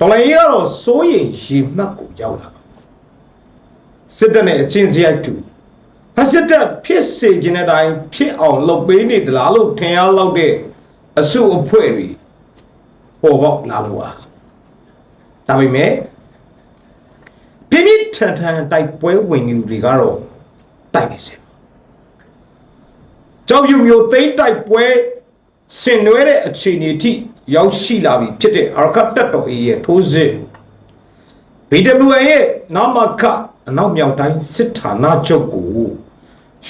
တော်လိုင်းကြီးကတော့စိုးရင်ရေမှတ်ကိုရောက်လာပါစစ်တပ်နဲ့အချင်းစရိုက်တူဖက်စစ်တပ်ဖြစ်စေခြင်းတဲ့အတိုင်းဖြစ်အောင်လုပ်ပေးနေသလားလို့ထင်ရလောက်တဲ့အစုအဖွဲ့တွေပေါ်ပေါက်လာလို့ပါဒါပေမဲ့ပြင်းပြင်းထန်ထန်တိုက်ပွဲဝင်နေသူတွေကတော့တိုက်နေစေပါကြောက်ရွံ့မျိုးသိမ်းတိုက်ပွဲဆင်နွှဲတဲ့အခြေအနေထိ ရောက်ရှိလာပြီဖြစ်တဲ့အာရကတ်တပ်တော်ရဲ့ထိုးစစ် BWN ရဲ့နာမခအနောက်မြောက်တိုင်းစစ်ဌာနချုပ်ကို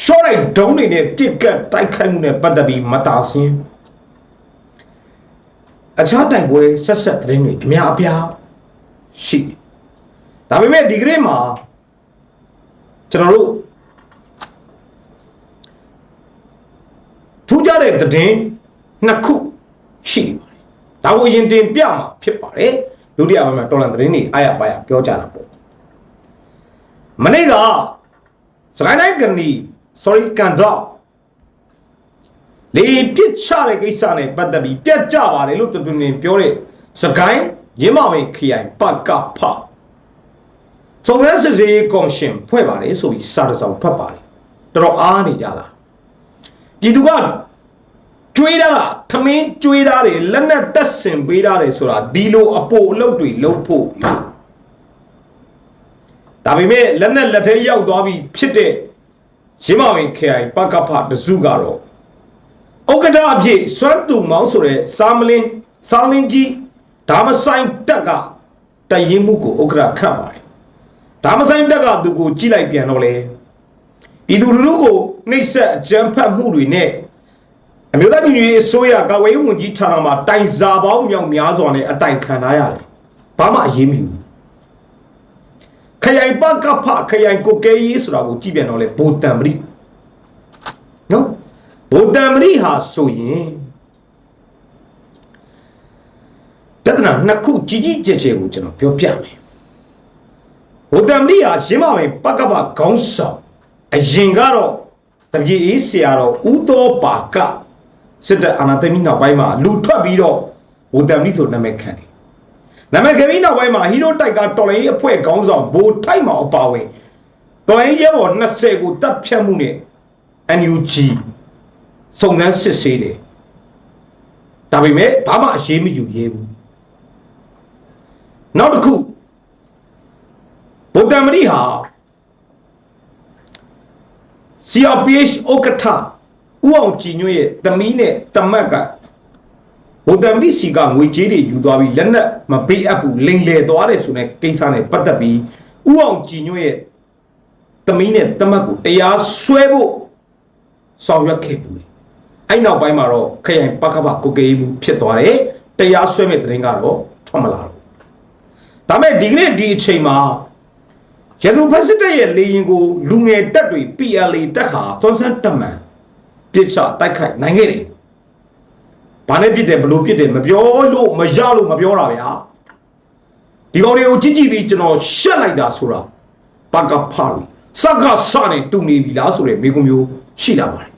ရှော့လိုက်ဒုံးတွေနဲ့ပြစ်ကတ်တိုက်ခိုက်မှုနဲ့ပတ်သက်ပြီးမတားဆင်းအခြားတိုက်ပွဲဆက်ဆက်သတင်းတွေအများအပြားရှိတယ်ဒါပေမဲ့ဒီကနေ့မှာကျွန်တော်တို့ထူးခြားတဲ့သတင်းနှစ်ခုရှိနေပါတယ် ဒါကိုရင်တင်ပြမှာဖြစ်ပါတယ်ဒုတိယပိုင်းမှာတော်လန်သတင်းတွေအားရပါရပြောကြတာပေါ့မနေ့ကစကိုင်းတိုင်းကနီ sorry ကန်တော့လေပြစ်ချတဲ့ကိစ္စနဲ့ပတ်သက်ပြီးပြတ်ကြပါတယ်လို့တူတူနေပြောတဲ့စကိုင်းရင်းမဝင်ခရိုင်ပတ်ကဖစုံစမ်းစစ်ဆေးရေးကော်မရှင်ဖွဲ့ပါတယ်ဆိုပြီးစာတစောင်ဖတ်ပါတယ်တော်တော်အားနေကြတာပြည်သူက ကျွေးတာထမင်းကျွေးတာတွေလက်နဲ့တက်ဆင်ပေးတာတွေဆိုတာဒီလိုအပိုအလုပ်တွေလုပ်ဖို့ဒါပေမဲ့လက်နဲ့လက်ထဲရောက်သွားပြီဖြစ်တဲ့ရင်းမဝင်ခရိုင်ပကဖတစုကတော့ဥက္ကဋ္ဌအဖြစ်စွမ်းသူမောင်းဆိုတဲ့စာမလင်းစာလင်းကြီးဒါမဆိုင်တက်ကတရင်မှုကိုဥက္ကဋ္ဌခန့်ပါတယ်ဒါမဆိုင်တက်ကသူကိုကြိလိုက်ပြန်တော့လေဤသူလူလူကိုနှိပ်စက်အကြမ်းဖက်မှုတွေနဲ့ အမျိုးသားညီညွတ်ရေးအစိုးရကာကွယ်ရေးဝန်ကြီးဌာနမှာတိုင်စာပေါင်းမြောက်များစွာနဲ့အတိုင်ခံထားရတယ်ဘာမှအရေးမယူဘူးခရိုင်ပကဖခရိုင်ကိုကဲရေးဆိုတာကိုကြည့်ပြန်တော့လေဘိုတံပရိနော်ဘိုတံပရိဟာဆိုရင်ပြဿနာနှစ်ခုကြီးကြီးကျယ်ကျယ်ကိုကျွန်တော်ပြောပြမယ်ဘိုတံပရိဟာရင်းမဝင်ပကဖခေါင်းဆောင်အရင်ကတော့တပြေးအေးဆရာတော်ဦးတော်ပါက စစ်တပ်အာဏာသိမ်းပြီးနောက်ပိုင်းမှာလူထွက်ပြီးတော့ဘိုတံပရိဆိုနာမည်ခံတယ်နာမည်ခံပြီးနောက်ပိုင်းမှာဟီရိုတိုက်ကတော်လိုင်းရေးအဖွဲ့ခေါင်းဆောင်ဘိုထိုက်မောင်အပါဝင်တော်လိုင်းရဲဘော်20ကိုတပ်ဖြတ်မှုနဲ့ NUG စုံစမ်းစစ်ဆေးတယ်ဒါပေမဲ့ဘာမှအရေးမယူရဲဘူးနောက်တစ်ခုဗုဒ္ဓမရီဟာ CRPH ဥက္ကဋ္ဌ ဦးအောင်ကြည်ညွန့်ရဲ့သမီးနဲ့တမက်ကဗုဒ္ဓမရီစီကငွေကြေးတွေယူသွားပြီးလက်နက်မပေးအပ်ဘူးလိမ်လည်သွားတယ်ဆိုတဲ့ကိစ္စနဲ့ပတ်သက်ပြီးဦးအောင်ကြည်ညွန့်ရဲ့သမီးနဲ့တမက်ကိုတရားစွဲဖို့ဆောင်ရွက်ခဲ့ဘူးအဲ့နောက်ပိုင်းမှာတော့ခရိုင်ပကပကိုကေမှုဖြစ်သွားတယ်တရားစွဲမဲ့တဲ့ရင်ကတော့ထွက်မလာဘူးဒါမဲ့ဒီကနေ့ဒီအချိန်မှာရန်သူဖက်စစ်တပ်ရဲ့လေရင်ကိုလူငယ်တပ်တွေ PLA တက်ခါသွန်ဆန်းတက်မှန် ပြစ်ချတိုက်ခိုက်နိုင်ခဲ့တယ်ဘာနဲ့ပြစ်တယ်ဘလို့ပြစ်တယ်မပြောလို့မရလို့မပြောတာဗျာဒီကောင်တွေကိုကြည့်ကြည့်ပြီးကျွန်တော်ရှက်လိုက်တာဆိုတာပကဖာရီစကစနဲ့တူနေပြီလားဆိုတဲ့မိကုံမျိုးရှိလာပါတယ်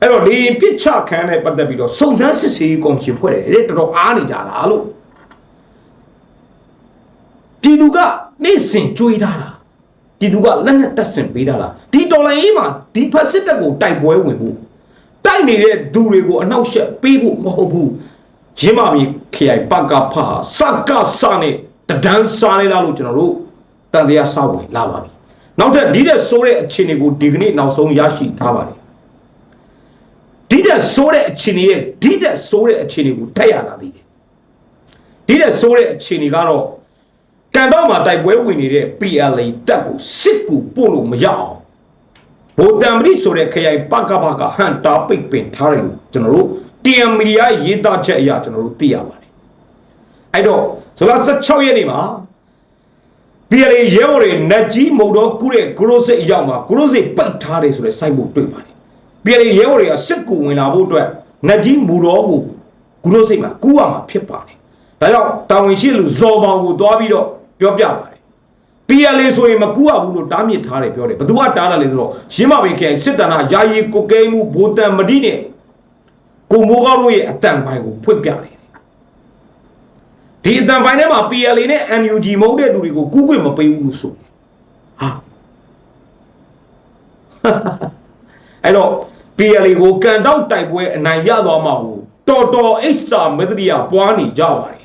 အဲ့တော့လေပြစ်ချခံတဲ့ပတ်သက်ပြီးတော့စုံစမ်းစစ်ဆေးကော်မရှင်ဖွဲ့တယ်တဲ့တော်တော်အားနေကြလားလို့ပြည်သူကနေ့စဉ်ကြွေးထားတာ ပြည်သူကလက်နဲ့တက်ဆင်ပေးထားတာဒီတော်လိုင်းရေးမှာဒီဖက်စစ်တပ်ကိုတိုက်ပွဲဝင်ဖို့တိုက်နေတဲ့သူတွေကိုအနှောက်အယှက်ပေးဖို့မဟုတ်ဘူးရင်းမာမီခရိုင်ပကဖာစကစနဲ့တဒန်းစားနေလားလို့ကျွန်တော်တို့တန်တရားစောက်ဝင်လာပါပြီနောက်ထပ်ဒီတဲ့ဆိုးတဲ့အခြေအနေကိုဒီကနေ့နောက်ဆုံးရရှိထားပါတယ်ဒီတဲ့ဆိုးတဲ့အခြေအနေရဲ့ဒီတဲ့ဆိုးတဲ့အခြေအနေကိုထက်ရလာသေးတယ်ဒီတဲ့ဆိုးတဲ့အခြေအနေကတော့ ကန်တော့မှာတိုက်ပွဲဝင်နေတဲ့ PLA တက်ကိုစစ်ကူပို့လို့မရအောင်ဗိုလ်တံပရိဆိုတဲ့ခရိုင်ပကပကဟန်တာပိတ်ပင်ထားတယ်လို့ကျွန်တော်တို့ TM Media ရေးသားချက်အရကျွန်တော်တို့သိရပါတယ်အဲ့တော့ဇူလိုင်16ရက်နေ့မှာ PLA ရဲဘော်တွေနတ်ကြီးမုံတော့ကုတဲ့ဂရိုစစ်အရောက်မှာဂရိုစစ်ပိတ်ထားတယ်ဆိုတဲ့စိုက်ဖို့တွေ့ပါတယ် PLA ရဲဘော်တွေကစစ်ကူဝင်လာဖို့အတွက်နတ်ကြီးမူတော်ကိုဂရိုစစ်မှာကူးရမှာဖြစ်ပါတယ်ဒါကြောင့်တာဝန်ရှိလူဇော်ပေါင်ကိုသွားပြီးတော့ ပြောပြပါတယ် PLA ဆိုရင်မကူရဘူးလို့တားမြစ်ထားတယ်ပြောတယ်ဘသူကတားတာလဲဆိုတော့ရင်းမပင်ခိုင်စစ်တနာယာယီကိုကဲမှုဘိုတံမတိနဲ့ကိုမိုးကောင်းတို့ရဲ့အတန်ပိုင်းကိုဖွင့်ပြတယ်ဒီအတန်ပိုင်းထဲမှာ PLA နဲ့ NUG မဟုတ်တဲ့သူတွေကိုကူးခွင့်မပေးဘူးလို့ဆိုဟာအဲ့တော့ PLA ကိုကန်တောက်တိုက်ပွဲအနိုင်ရသွားမှာကိုတော်တော်အိစ္ဆာမသတိယပွားနေကြပါတယ်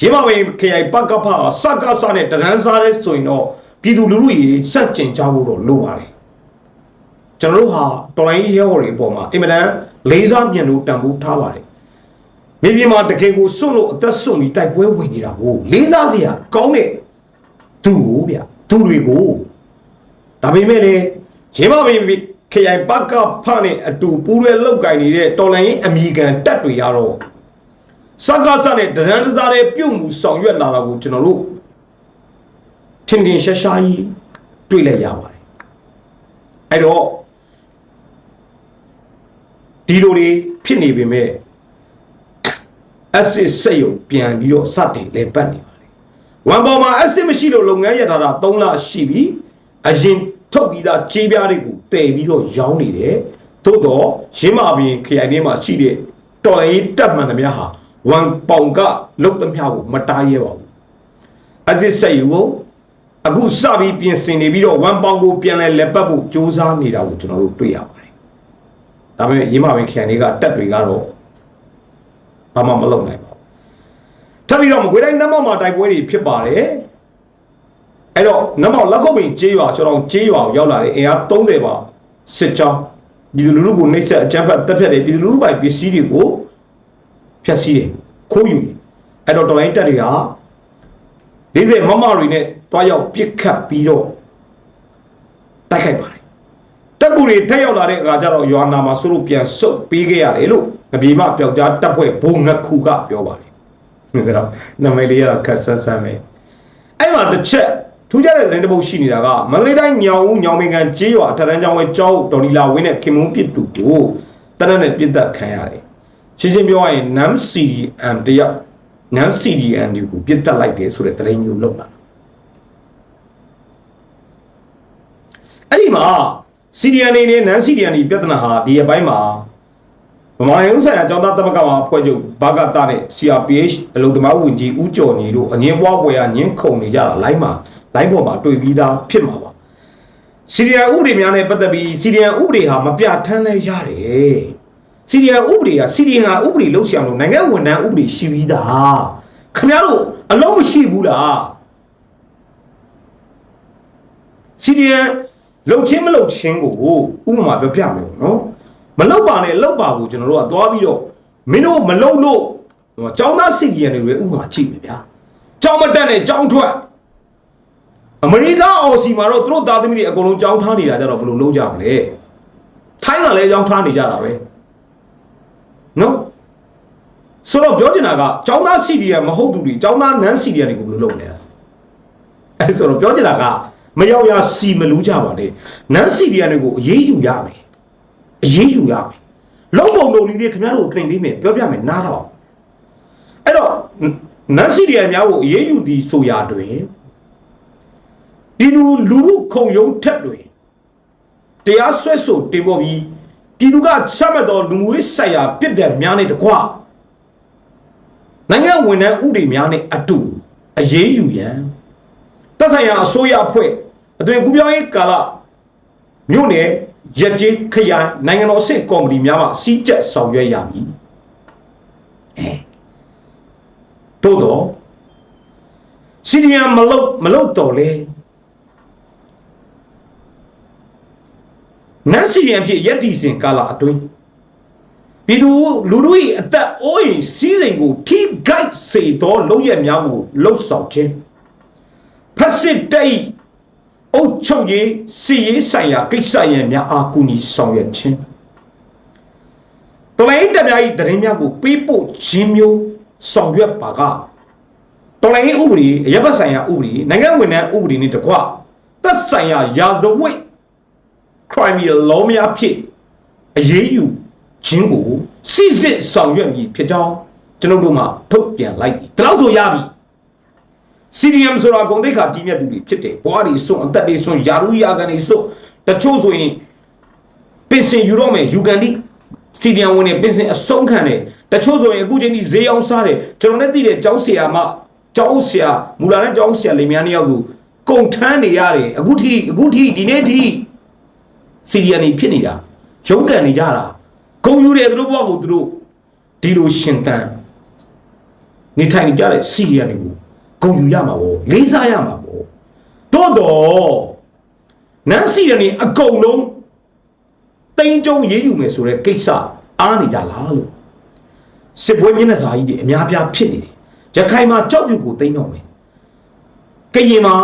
ရင်းမဝင်းခရိုင်ပကဖစကစနဲ့တရန်စားတဲ့ဆိုရင်တော့ပြည်သူလူထုရေစက်ကျင်ကြဖို့တော့လိုပါတယ်ကျွန်တော်တို့ဟာတော်လိုင်းရဲဘော်တွေအပေါ်မှာအင်မတန်လေးစားမြတ်လို့တန်ဖိုးထားပါတယ်မြေပြင်မှာတကယ်ကိုစွန့်လို့အသက်စွန့်ပြီးတိုက်ပွဲဝင်နေတာကိုလေးစားစရာကောင်းတဲ့သူကိုဗျသူတွေကိုဒါပေမဲ့လည်းရင်းမဝင်းခရိုင်ပကဖနဲ့အတူပူးရဲလောက်ကင်နေတဲ့တော်လိုင်းအမိကန်တက်တွေရတော့ စကားစနဲ့ဒရန်တစားတဲ့ပြုတ်မှုဆောင်ရွက်လာတာကိုကျွန်တော်တို့ထင်ထင်ရှားရှားကြီးတွေ့လိုက်ရပါတယ်အဲ့တော့ဒီလိုတွေဖြစ်နေပေမဲ့အစစ်စိတ်ရုံပြန်ပြီးတော့စတင်လေပတ်နေပါတယ်ဝမ်ပေါ်မှာအစစ်မရှိလို့လုပ်ငန်းရထားတာ3လရှိပြီအရင်ထုတ်ပြီးသားကြေးပြားတွေကိုတည်ပြီးတော့ရောင်းနေတယ်သို့တော့ရင်းမာပင်ခရိုင်ထဲမှာရှိတဲ့တော်ရင်တက်မှန်သမျှဟာ ဝမ်ပေါင်ကလုတ်သမျှကိုမတားရဲပါဘူးအစစ်စိတ်ရုံကိုအခုစပြီးပြင်ဆင်နေပြီးတော့ဝမ်ပေါင်ကိုပြန်လဲလက်ပတ်ဖို့စူးစမ်းနေတာကိုကျွန်တော်တို့တွေ့ရပါတယ်ဒါပေမဲ့ရင်းမာပင်ခရိုင်တွေကတက်တွေကတော့ဘာမှမလုပ်နိုင်ပါဘူးထပ်ပြီးတော့မကွေးတိုင်းနတ်မောက်မှာတိုက်ပွဲတွေဖြစ်ပါတယ်အဲ့တော့နတ်မောက်လက်ကုတ်ပင်ကျေးရွာကျော်တော်ကျေးရွာကိုရောက်လာတဲ့အင်အား30ပါစစ်ကြောင်းပြည်သူလူထုကိုနှိပ်စက်အကြမ်းဖက်တပ်ဖြတ်တယ်ပြည်သူလူထုပိုင်ပစ္စည်းတွေကို ဖျက်ဆီးတယ်ခိုးယူတယ်အဲ့တော့တော်လိုင်းတက်တွေက40မမတွေနဲ့တွားရောက်ပြစ်ခတ်ပြီးတော့တိုက်ခိုက်ပါတယ်တက်ကူတွေထက်ရောက်လာတဲ့အခါကျတော့ရွာနာမှာဆိုလို့ပြန်ဆုတ်ပေးခဲ့ရတယ်လို့ငပြေမပျောက်ကြားတပ်ဖွဲ့ဘုံငခုကပြောပါတယ်ဆိုတော့နာမည်လေးကတော့ခက်ဆန်းဆန်းပဲအဲ့မှာတစ်ချက်ထူးခြားတဲ့သတင်းတစ်ပုဒ်ရှိနေတာကမန္တလေးတိုင်းညောင်ဦးညောင်ပင်ကန်ကျေးရွာထထန်းကျောင်းဝဲကျောင်းဒေါ်နီလာဝင်းနဲ့ခင်မုန်းပြစ်သူကိုတနက်နဲ့ပြစ်သက်ခံရတယ် ရှင်းရှင်းပြောရရင် NAM CDM တယောက် NAM CDM ကိုပြစ်သက်လိုက်တယ်ဆိုတဲ့သတင်းမျိုးလောက်လာအဲ့ဒီမှာ CDN နေနဲ့ NAM CDN ပြဿနာဟာဒီအပိုင်းမှာဗမာနိုင်ငံဆိုင်ရာကျောင်းသားသမဂ္ဂမှာဖွဲ့ချုပ်ဘာဂတာနဲ့ CRPH အလုံသမားဝင်ကြီးဦးကျော်ညီတို့အငင်းပွားပွဲရညင်းခုန်နေကြတာလိုင်းမှာလိုင်းပေါ်မှာတွေ့ပြီးသားဖြစ်မှာပါစီရီယံဥပဒေများနဲ့ပတ်သက်ပြီးစီရီယံဥပဒေဟာမပြဋ္ဌာန်းလဲရတယ် စီရီယာဥပဒေကစီရီယာဥပဒေလောက်ဆရာမလို့နိုင်ငံဝန်ထမ်းဥပဒေရှိပြီးသားခင်ဗျားတို့အလုံးမရှိဘူးလားစီရီယာလုံချင်းမလုံချင်းကိုဥပမာပြောပြမယ်နော်မလုံပါနဲ့လုံပါကိုကျွန်တော်တို့ကသွားပြီးတော့မင်းတို့မလုံလို့ကျောင်းသားစီရီယာတွေလည်းဥပမာကြည့်မယ်ဗျာကျောင်းမတက်နဲ့ကျောင်းထွက်အမေရိကအော်စီမှာတော့သူတို့သားသမီးတွေအကုန်လုံးကြောင်းထားနေတာကြတော့ဘယ်လိုလုပ်ကြမလဲထိုင်းကလည်းကြောင်းထားနေကြတာပဲ နော်ဆိုတော့ပြောချင်တာကចောင်းသားစီရီယံမဟုတ်သူတွေចောင်းသားနန်းစီရီယံတွေကိုဘယ်လိုလုပ်လဲအဲဆိုတော့ပြောချင်တာကမရောက်ရစီမလူးကြပါနဲ့နန်းစီရီယံတွေကိုအေးအေးယူရမယ်အေးအေးယူရမယ်လုံးပုံလုံးလေးတွေခင်ဗျားတို့သင်ပေးမယ်ပြောပြမယ်နားတော့အဲ့တော့နန်းစီရီယံများကိုအေးအေးယူသည်ဆိုရာတွင်ဒီလူလူမှုခုံရုံးထက်တွင်တရားစွဲဆိုတင်ပေါ်ပြီး ပြည်သူကချမှတ်သောလူမှုရေးဆိုင်ရာပြစ်ဒဏ်များနဲ့တကွနိုင်ငံဝန်ထမ်းဥပဒေများနဲ့အတူအရေးယူရန်သက်ဆိုင်ရာအစိုးရအဖွဲ့အတွင်ကူပြောင်းရေးကာလမြို့နယ်ရက်ကျေးခရိုင်နိုင်ငံတော်အဆင့်ကော်မတီများမှစီးကျက်ဆောင်ရွက်ရမည်အဲတိုးတော့စီရီယံမလုတ်မလုတ်တော်လေ နတ်စီရီယံဖြစ်ရက်တီစင်ကာလအတွင်းပြည်သူလူတို့၏အသက်အိုးအိမ်စီးစိမ်ကိုထိဂိုက်စေသောလုံရက်များကိုလှုပ်ဆောင်ခြင်းဖက်စစ်တိတ်အုတ်ချုပ်ရေးစီရေးဆိုင်ရာကိစ္စရန်များအားကူညီဆောင်ရွက်ခြင်းတော်လိုင်းတက်များ၏တရင်များကိုပေးပို့ခြင်းမျိုးဆောင်ရွက်ပါကတော်လိုင်းဥပဒေအရက်ဘတ်ဆိုင်ရာဥပဒေနိုင်ငံဝန်ထမ်းဥပဒေနဲ့တကွသက်ဆိုင်ရာရာဇဝတ် crime လောများဖြစ်အရေးယူခြင်းကိုစစ်စစ်ဆောင်ရွက်မည်ဖြစ်ကြောင်းကျွန်တော်တို့မှထုတ်ပြန်လိုက်သည်ဒါလို့ဆိုရပြီ CDM ဆိုတာဂုံတိတ်ခါကြီးမြတ်သူတွေဖြစ်တယ်ဘွားတွေစွန့်အသက်တွေစွန့်ယာရုယာကန်တွေစွန့်တချို့ဆိုရင်ပင်စင်ယူတော့မယ်ယူကန်တိ CDM ဝင်နေပင်စင်အဆုံးခံတယ်တချို့ဆိုရင်အခုချိန်ဒီဈေးအောင်စားတယ်ကျွန်တော်လည်းသိတယ်ကျောင်းဆရာမကျောင်းဆရာမူလာနဲ့ကျောင်းဆရာလင်မယားနှစ်ယောက်ဆိုကုန်ထမ်းနေရတယ်အခုထိအခုထိဒီနေ့ထိ စီရီယန်နေဖြစ်နေတာရုံးကန်နေကြတာဂုံယူတယ်သူတို့ဘဝကိုသူတို့ဒီလိုရှင်တန်နေထိုင်နေကြတဲ့စီရီယန်တွေကိုဂုံယူရမှာပေါ့လေးစားရမှာပေါ့တော့တော့နန်းစီရီယန်နေအကုန်လုံးတိန်ကြုံရေးယူမယ်ဆိုတဲ့ကိစ္စအားနေကြလားလို့စစ်ပွဲမျက်နှာစာကြီးတွေအများပြားဖြစ်နေတယ်။ရခိုင်မှာကြောက်ပြူကိုသိမ်းတော့မယ်။ကရင်မှာ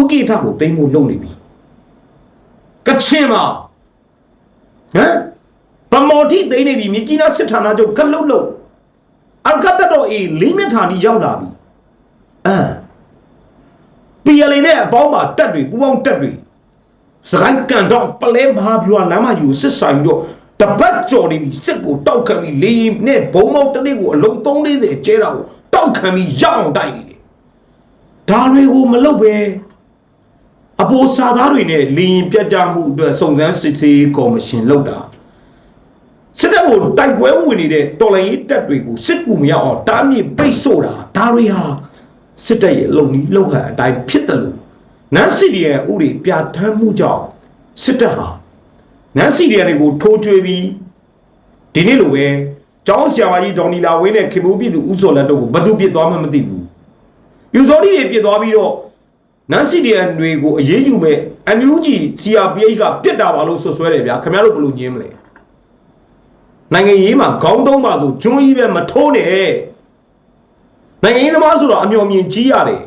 ဥကိထကိုသိမ်းဖို့လုပ်နေပြီ။ ကချင်မှာဟမ်ဗမော်တိသိမ်းနေပြီမြကြီးနားစစ်ဌာနချုပ်ကလုတ်လို့အကတ်တော်အေးလေးမြဌာနီရောက်လာပြီ။အမ်ပီယလီနဲ့အပေါင်းမှာတက်တွေပူပေါင်းတက်တွေစကိုင်းကန်တော့ပလဲမဟာဗျူဟာလမ်းမယူစစ်ဆိုင်ပြီးတော့တပတ်ကြော်နေပြီစစ်ကိုတောက်ခံပြီးလေရင်နဲ့ဘုံမောက်တစ်နေ့ကိုအလုံး340ကျဲတာကိုတောက်ခံပြီးရောက်အောင်တိုက်နေတယ်ဒါတွေကိုမလုပ်ပဲ အပေါ်စာသားတွေနဲ့လေရင်ပြတ်ကြမှုအတွက်စုံစမ်းစစ်ဆေးကော်မရှင်လုပ်တာစစ်တပ်ကိုတိုက်ပွဲဝင်နေတဲ့တော်လှန်ရေးတပ်တွေကိုစစ်ကူမရအောင်တားမြစ်ပိတ်ဆို့တာဒါတွေဟာစစ်တပ်ရဲ့အလုံကြီးလောက်ဟန်အတိုင်းဖြစ်တယ်လို့နန်းစီဒီရဲ့ဥတွေပြဋ္ဌာန်းမှုကြောင့်စစ်တပ်ဟာနန်းစီဒီရဲ့ကိုထိုးကျွေးပြီးဒီနေ့လိုပဲကျောင်းဆရာမကြီးဒေါ်နီလာဝင်းနဲ့ခင်မိုးပြည်သူဦးစောလက်တို့ကိုဘသူပြစ်သွားမှမသိဘူးပြူစောတိတွေပြစ်သွားပြီးတော့ နန်းစီဒီရဲ့တွေကိုအရေးယူမဲ့အန်ယူဂျီ CRPH ကပြစ်တာပါလို့ဆွဆွဲတယ်ဗျာခင်ဗျားတို့ဘယ်လိုညင်းမလဲနိုင်ငံရေးမှာခေါင်းသုံးပါဆိုကျွန်းကြီးပဲမထိုးနဲ့နိုင်ငံရေးသမားဆိုတော့အမျော်မြင်ကြီးရတယ်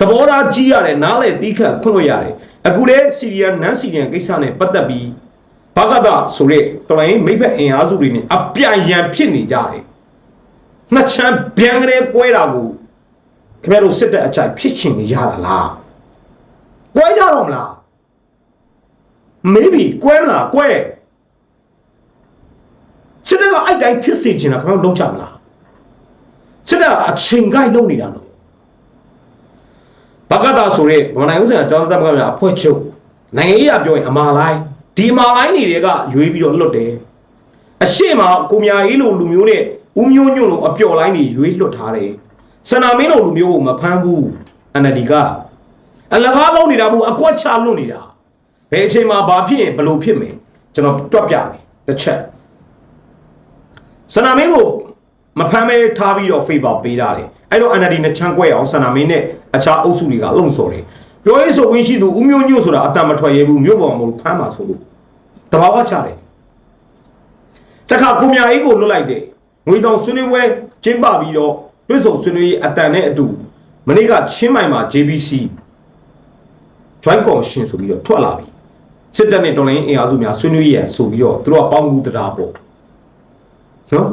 သဘောထားကြီးရတယ်နားလေတီးခတ်ခွင့်လို့ရတယ်အခုလေစီရီယန်နန်စီရီယန်ကိစ္စနဲ့ပတ်သက်ပြီးဘာကသာဆိုတဲ့တော်လိုင်းမိဘအင်အားစုတွေနဲ့အပြိုင်ရန်ဖြစ်နေကြတယ်နှစ်ချမ်းပြန်ကလေးကွဲတာကို ခင်ဗျားတို့စစ်တပ်အကြိုက်ဖြစ်ချင်နေရတာလားကွဲကြတော့မလားမေးပြီကွဲမလားကွဲစစ်တပ်ကအဲ့တိုင်းဖြစ်စေချင်တာခင်ဗျားတို့လုံးချမလားစစ်တပ်ကအချိန်ကိုက်လုပ်နေတာလို့ဘကတာဆိုတဲ့ဗမာနိုင်ငံဥစ္စာကျောင်းသားဘကများအဖွဲ့ချုပ်နိုင်ငံရေးအပြောရင်အမာလိုက်ဒီအမာလိုက်နေတွေကရွေးပြီးတော့လွတ်တယ်အရှိမကိုမြာကြီးလိုလူမျိုးနဲ့ဦးမျိုးညွန့်လိုအပျော်လိုက်နေရွေးလွတ်ထားတယ် စနာမင်းလိုလူမျိုးကိုမဖမ်းဘူးအန်နဒီကအလကားလုံးနေတာဘူးအကွက်ချလွတ်နေတာဘယ်အချိန်မှာဘာဖြစ်ရင်ဘယ်လိုဖြစ်မယ်ကျွန်တော်တွက်ပြမယ်တစ်ချက်စနာမင်းကိုမဖမ်းမဲထားပြီးတော့ favor ပေးတာတယ်အဲ့တော့ NLD နဲ့ချမ်းကွဲအောင်စနာမင်းနဲ့အခြားအုပ်စုတွေကအလုံးစော်တယ်ပြောရေးဆိုဝင်ရှိသူဦးမျိုးညွတ်ဆိုတာအတန်မထွက်ရဲဘူးမြို့ပေါ်မှာဖမ်းမှာဆိုလို့တဘာဝချတယ်တခါကိုမြအေးကိုလွတ်လိုက်တယ်ငွေတောင်ဆွေးနွေးပွဲကျင်းပပြီးတော့ တွစ်ဆုံဆွေးနွေးရေးအတန်နဲ့အတူမနေ့ကချင်းမိုင်မှာ JBC Joint Commission ဆိုပြီးတော့ထွက်လာပြီစစ်တပ်နဲ့တော်လိုင်းအင်အားစုများဆွေးနွေးရဆိုပြီးတော့သူတို့ကပေါင်းကူတရားပေါ့နော်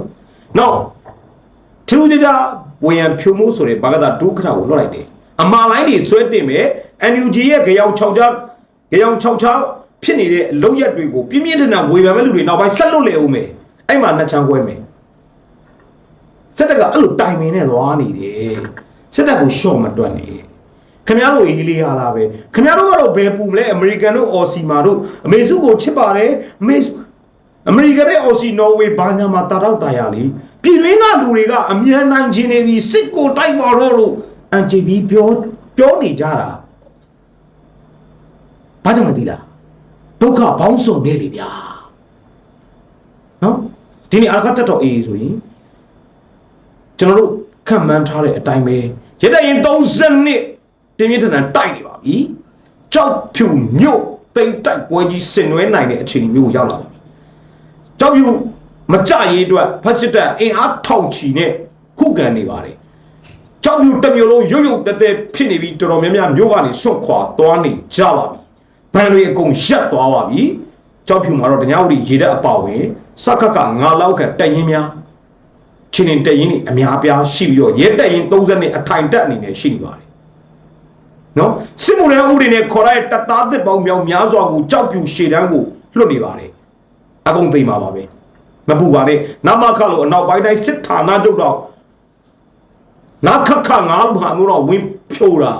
နောက်ထူးခြားခြားဝေယံဖြိုမိုးဆိုတဲ့ဘာကသာဒုက္ခတာကိုလွတ်လိုက်တယ်အမာလိုင်းတွေဆွဲတင်မဲ့ NUG ရဲ့ကြောင်6ချားကြောင်6ချားဖြစ်နေတဲ့အလုံးရက်တွေကိုပြင်းပြင်းထန်ထန်ဝေဖန်မဲ့လူတွေနောက်ပိုင်းဆက်လွတ်လေအောင်မယ်အဲ့မှာနှစ်ချမ်းခွဲမယ် စစ်တပ်ကအဲ့လိုတိုင်ပင်နဲ့လွားနေတယ်စစ်တပ်ကိုရှော့မတွက်နေခင်ဗျားတို့အေးလေးဟာလားပဲခင်ဗျားတို့ကတော့ဘယ်ပူမလဲအမေရိကန်တို့အော်စီမာတို့အမေစုကိုချစ်ပါတယ်အမေအမေရိကန်နဲ့အော်စီနော်ဝေဘာညာမှာတာတော့တာရလေပြည်တွင်းကလူတွေကအမြန်နိုင်ခြင်းနေပြီးစစ်ကိုတိုက်ပါတော့လို့အန်ဂျီဘီပြောပြောနေကြတာဘာကြောင့်မသိလားဒုက္ခဘောင်းစုံနေလေဗျာနော်ဒီနေ့အရခတ်တက်တော့အေးဆိုရင် ကျွန်တော်တို့ခံမှန်းထားတဲ့အတိုင်းပဲရတဲ့ရင်30နှစ်ပြင်းပြင်းထန်ထန်တိုက်နေပါပြီကြောက်ဖြူမြို့တိမ်တိုက်ပွဲကြီးဆင်နွှဲနိုင်တဲ့အခြေအနေမျိုးကိုရောက်လာပါပြီကြောက်ဖြူမကြရေးအတွက်ဖက်စစ်တပ်အင်အားထောင်ချီနဲ့ခုခံနေပါတယ်ကြောက်ဖြူတစ်မျိုးလုံးရုပ်ရုပ်တဲတဲဖြစ်နေပြီးတော်တော်များများမြို့ကနေစွန့်ခွာသွားနေကြပါပြီဘန်တွေအကုန်ရက်သွားပါပြီကြောက်ဖြူမှာတော့တ냐ဥရီရေတက်အပါဝင်စက္ကကငါလောက်ခန့်တက်ရင်များ ချင်းရင်တက်ရင်နေအများပြားရှိပြီးတော့ရဲတက်ရင်30နဲ့အထိုင်တက်အနေနဲ့ရှိနေပါတယ်နော်စစ်မှုရန်ဥပဒေနဲ့ခေါ်ရတဲ့တပ်သားသစ်ပေါင်းမြောင်များစွာကိုကြောက်ပြူရှေ့တန်းကိုလွတ်နေပါတယ်အကုန်သိမ်းပါပါပဲမပူပါနဲ့နမခလို့အနောက်ပိုင်းတိုင်းစစ်ဌာနချုပ်တော့နာခခငါးလူဟာမျိုးတော့ဝင်းဖြိုးတာ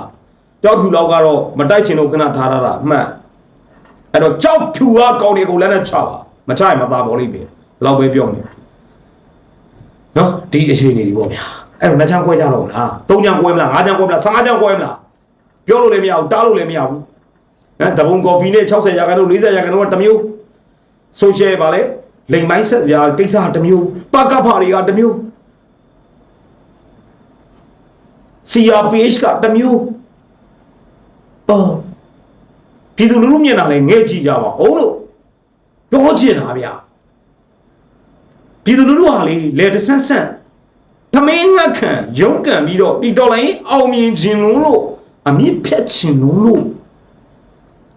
ကြောက်ဖြူလောက်ကတော့မတိုက်ချင်လို့ခဏထားရတာအမှန်အဲ့တော့ကြောက်ဖြူကကောင်းနေကုန်လည်းနဲ့ချပါမချရင်မသာပေါ်လိမ့်မယ်လောက်ပဲပြောနေ နော်ဒီအခြေအနေတွေပေါ့ဗျာအဲ့တော့နှစ်ချမ်းကွဲကြတော့မလားသုံးချမ်းကွဲမလားငါးချမ်းကွဲမလား15ချမ်းကွဲမလားပြောလို့လည်းမရဘူးတားလို့လည်းမရဘူးဟမ်တဘုံကော်ဖီနဲ့60ရာခိုင်နှုန်း40ရာခိုင်နှုန်းကတစ်မျိုးဆိုရှယ်ပါလေလိမ်မိုင်းဆက်ရာကိစ္စကတစ်မျိုးပကဖာတွေကတစ်မျိုး CRPH ကတစ်မျိုးအော်ပြည်သူလူထုမျက်နှာလည်းငဲ့ကြည့်ကြပါအောင်လို့ပြောချင်တာဗျာ ပြည်သူလူထုဟာလေလေတဆန်းဆန်းသမင်းငတ်ခံရုန်းကန်ပြီးတော့ဒီတော်လိုင်းအောင်မြင်ခြင်းလုံးလို့အမြင့်ဖြတ်ခြင်းလုံးလို့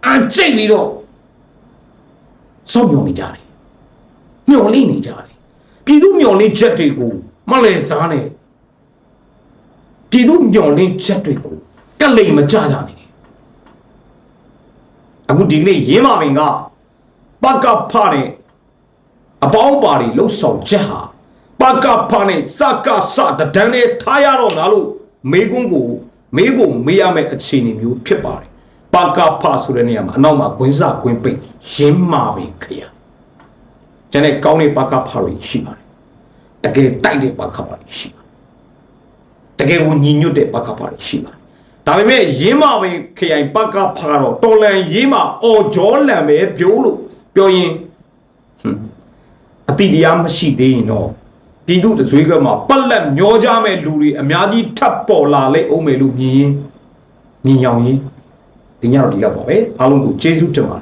အကြိတ်ပြီးတော့စောင့်မျှော်နေကြတယ်မျှော်လင့်နေကြတယ်ပြည်သူမျှော်လင့်ချက်တွေကိုမလဲစားနဲ့ပြည်သူမျောလင်းချက်တွေကိုကလိမ်မကြကြနေအခုဒီကနေ့ရင်းမာပင်ကပကဖတဲ့ အပေါင်းပါတွေလှုပ်ဆောင်ချက်ဟာပကဖနဲ့စကစတဒန်းနဲ့ထားရတော့ငါလို့မေကွန်းကိုမေကိုမေးရမယ့်အခြေအနေမျိုးဖြစ်ပါတယ်ပကဖဆိုတဲ့နေရာမှာအနောက်မှာဂွင်းစဂွင်းပိတ်ရင်းမာပင်ခရကျန်တဲ့ကောင်းတဲ့ပကဖတွေရှိပါတယ်တကယ်တိုက်တဲ့ပကဖတွေရှိပါတယ်တကယ်ကိုညီညွတ်တဲ့ပကဖာတွေရှိပါတယ်။ဒါပေမဲ့ရင်းမပဲခရိုင်ပကဖာကတော့တော်လန်ရေးမအော်ဂျောလန်ပဲပြောလို့ပြောရင်ဟွန်း အတိတရားမရှိသေးရင်တော့ပြည်သူတဆွေးကမှာပက်လက်မျောကြမဲ့လူတွေအများကြီးထပ်ပေါ်လာလိမ့်အောင်မယ်လို့မြင်ရင်ညီညောင်ရင်ဒီညတော့ဒီလောက်ပါပဲအားလုံးကိုကျေးဇူးတင်ပါတယ်